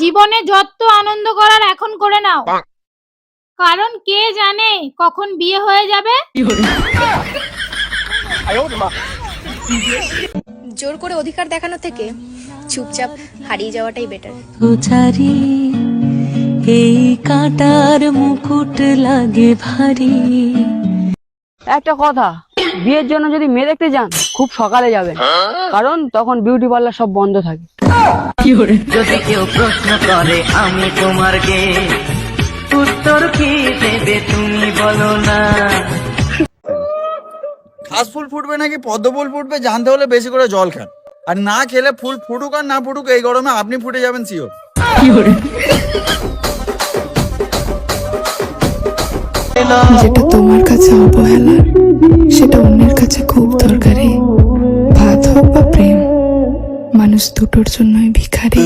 জীবনে যত আনন্দ করার এখন করে নাও। কারণ কে জানে কখন বিয়ে হয়ে যাবে? জোর করে অধিকার দেখানো থেকে চুপচাপ হারিয়ে যাওয়াটাই বেটার চারি এই কাটার মুকুট লাগে ভারী। একটা কথা বিয়ের জন্য যদি মেয়ে দেখতে যান খুব সকালে যাবেন। কারণ তখন বিউটি পার্লার সব বন্ধ থাকে। যদি কেউ প্রশ্ন করে আমি তোমার কে? উত্তর কি দেবে তুমি বলো না। ঘাস ফুল ফুটবে নাকি? পদ্ম ফুল ফুটবে? জানতে হলে বেশি করে জল খান। আর না খেলে ফুল ফুটুক আর না ফুটুক এই গরমে আপনি ফুটে যাবেন শিওর যেটা তোমার কাছে অবহেলার সেটা অন্যের কাছে খুব দরকারি। ভাত হোক বা প্রেম মানুষ দুটোর জন্যই ভিখারি।